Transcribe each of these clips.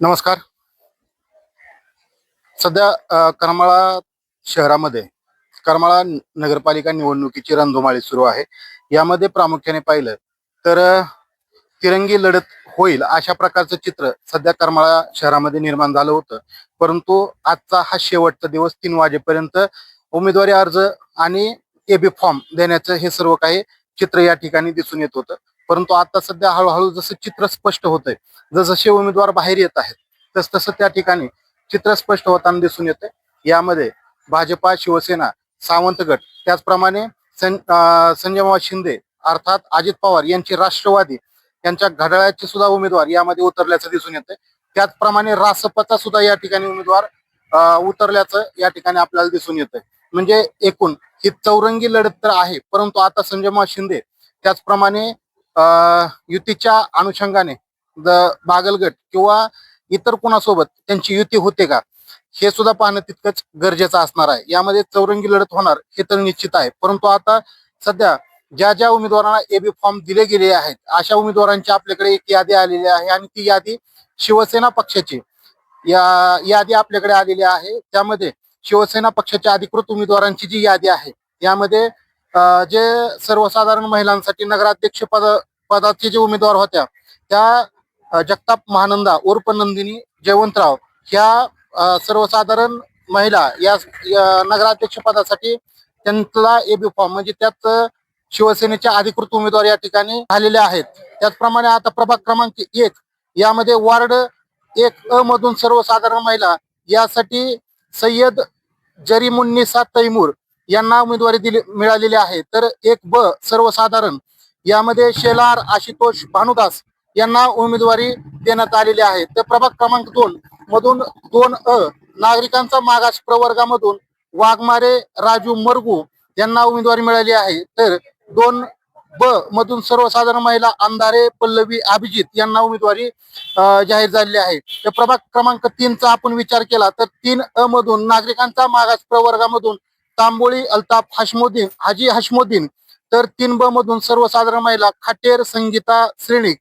नमस्कार. सध्या करमाळा शहरामध्ये करमाळा नगरपालिका निवडणुकीची रणधुमाळी सुरू आहे. यामध्ये प्रामुख्याने पाहिलं तर तिरंगी लढत होईल अशा प्रकारचं चित्र सध्या करमाळा शहरामध्ये निर्माण झालं होतं. परंतु आजचा हा शेवटचा दिवस तीन वाजेपर्यंत उमेदवारी अर्ज आणि एबी फॉर्म देण्याचं हे सर्व काही चित्र या ठिकाणी दिसून येत होतं. परंतु आता सध्या हळूहळू जसं चित्र स्पष्ट होतंय जसजसे उमेदवार बाहेर येत आहेत तस तसं त्या ठिकाणी चित्र स्पष्ट होताना दिसून येते यामध्ये भाजपा शिवसेना सावंत गट त्याचप्रमाणे सं- शिंदे अर्थात अजित पवार यांची राष्ट्रवादी यांच्या घड्याळाचे सुद्धा उमेदवार यामध्ये उतरल्याचं दिसून येते त्याचप्रमाणे रासपचा सुद्धा या ठिकाणी उमेदवार उतरल्याचं या ठिकाणी आपल्याला दिसून येतंय. म्हणजे एकूण ही चौरंगी लढत तर आहे परंतु आता संजय शिंदे त्याचप्रमाणे युतीच्या अनुषंगाने द- बागलगट किंवा इतर कोणासोबत त्यांची युती होते का? हे सुद्धा पाहणं तितकंच गरजेचं असणार आहे. यामध्ये चौरंगी लढत होणार हे तर निश्चित आहे. परंतु आता सध्या ज्या ज्या उमेदवारांना एबी फॉर्म दिले गेले आहेत अशा उमेदवारांची आपल्याकडे एक यादी आलेली आहे आणि ती यादी शिवसेना पक्षाची. या यादी आपल्याकडे आलेली आहे. त्यामध्ये शिवसेना पक्षाच्या अधिकृत उमेदवारांची जी यादी आहे यामध्ये जे सर्वसाधारण महिलांसाठी नगराध्यक्ष पद पदाचे जे उमेदवार होत्या त्या जगताप महानंदा उर्फ नंदिनी जयवंतराव ह्या सर्वसाधारण महिला या नगराध्यक्ष पदासाठी त्यांना एबी फॉर्म म्हणजे त्यात शिवसेनेच्या शिवसेनेचे अधिकृत उमेदवार या ठिकाणी झालेले आहेत. त्याचप्रमाणे आता प्रभाग क्रमांक एक यामध्ये वार्ड एक अ मधून सर्वसाधारण महिला यासाठी सय्यद जरीमुन्निसा तैमूर यांना उमेदवारी दिली मिळालेली आहे. तर एक ब सर्वसाधारण यामध्ये शेलार आशुतोष भानुदास यांना उमेदवारी देण्यात आलेली आहे. तर प्रभाग क्रमांक दोन मधून दोन अ नागरिकांचा मागास प्रवर्गामधून वाघमारे राजू मरगू यांना उमेदवारी मिळाली आहे. तर दोन ब मधून सर्वसाधारण महिला अंधारे पल्लवी अभिजित यांना उमेदवारी जाहीर झालेली आहे. तर प्रभाग क्रमांक तीनचा आपण विचार केला तर तीन अ मधून नागरिकांचा मागास प्रवर्गामधून तांबोळी अल्ताफ हशमुद्दीन हाजी हशमुद्दीन तर तीन ब मधून सर्वसाधारण महिला खाटेर संगीता श्रेणिक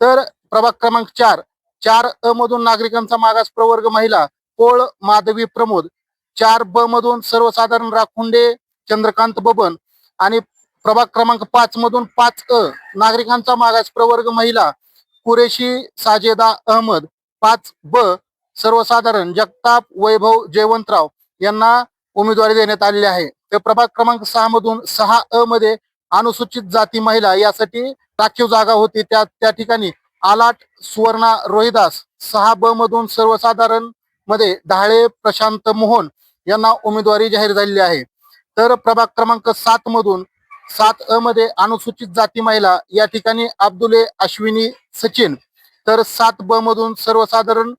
तर प्रभाग क्रमांक चार चार अ मधून नागरिकांचा मागास प्रवर्ग महिला पोळ माधवी प्रमोद. चार ब मधून सर्वसाधारण राखुंडे चंद्रकांत बबन. आणि प्रभाग क्रमांक पाच मधून पाच अ नागरिकांचा मागास प्रवर्ग महिला कुरेशी साजेदा अहमद. पाच ब सर्वसाधारण जगताप वैभव जयवंतराव यांना उमेदवारी देण्यात आलेली आहे. तर प्रभाग क्रमांक सहा मधून सहा अ मध्ये अनुसूचित जाती महिला यासाठी राखीव जागा होती. त्या त्या ठिकाणी आलाट सुवर्णा रोहिदास सहा ब मधून सर्वसाधारणमध्ये ढाळे प्रशांत मोहन यांना उमेदवारी जाहीर झालेली आहे. तर प्रभाग क्रमांक सात मधून सात अ मध्ये अनुसूचित जाती महिला या ठिकाणी अब्दुले अश्विनी सचिन तर सात ब मधून सर्वसाधारण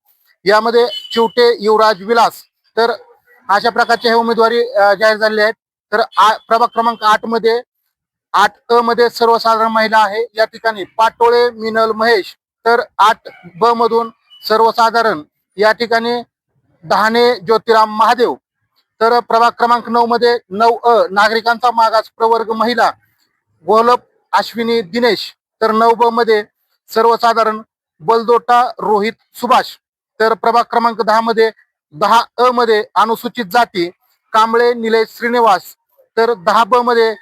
यामध्ये चिवटे युवराज विलास तर अशा प्रकारच्या हे उमेदवारी जाहीर झालेले आहेत. तर आ- प्रभाग क्रमांक आठमध्ये आठ अ मध्ये सर्वसाधारण महिला आहे. या ठिकाणी पाटोळे मिनल महेश. तर आठ ब मधून सर्वसाधारण या ठिकाणी दहाने ज्योतिराम महादेव. तर प्रभाग क्रमांक नऊ मध्ये नऊ अ नागरिकांचा मागास प्रवर्ग महिला गोलप अश्विनी दिनेश. तर नऊ ब मध्ये सर्वसाधारण बलदोटा रोहित सुभाष. तर प्रभाग क्रमांक दहा मध्ये दहा अ मध्ये अनुसूचित जाती कांबळे निलेश श्रीनिवास. तर दहा ब मध्ये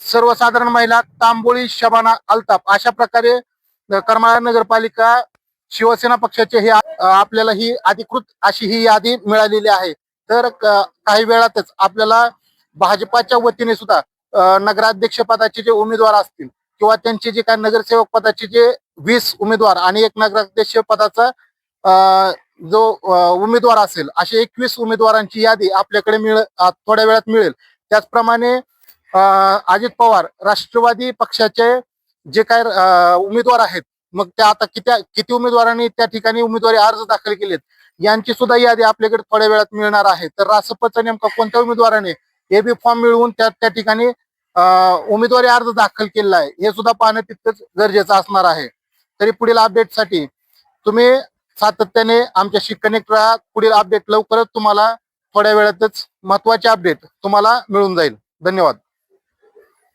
सर्वसाधारण महिला तांबोळी शबाना अल्ताफ. अशा प्रकारे करमाळा नगरपालिका शिवसेना पक्षाचे हे आपल्याला ही अधिकृत अशी ही यादी मिळालेली आहे. तर काही वेळातच आपल्याला भाजपाच्या वतीने सुद्धा नगराध्यक्ष पदाचे जे उमेदवार असतील किंवा त्यांचे जे काही नगरसेवक पदाचे जे वीस उमेदवार आणि एक नगराध्यक्ष पदाचा अ, जो उमेदवार असेल असे एकवीस उमेदवारांची यादी आपल्याकडे मिळ थोड्या वेळात मिळेल. त्याचप्रमाणे अजित पवार राष्ट्रवादी पक्षाचे जे काय उमेदवार आहेत मग त्या आता किती किती उमेदवारांनी त्या ठिकाणी उमेदवारी अर्ज दाखल केलेत यांची सुद्धा यादी आपल्याकडे थोड्या वेळात मिळणार आहे. तर रासपचा नेमका कोणत्या उमेदवाराने एबी फॉर्म मिळवून त्या त्या ठिकाणी उमेदवारी अर्ज दाखल केलेला आहे हे सुद्धा पाहणं तितकंच गरजेचं असणार आहे. तरी पुढील अपडेटसाठी तुम्ही सातत्याने आमच्याशी कनेक्ट राहा. पुढील अपडेट लवकरच तुम्हाला थोड्या वेळातच महत्त्वाचे अपडेट तुम्हाला मिळून जाईल. धन्यवाद.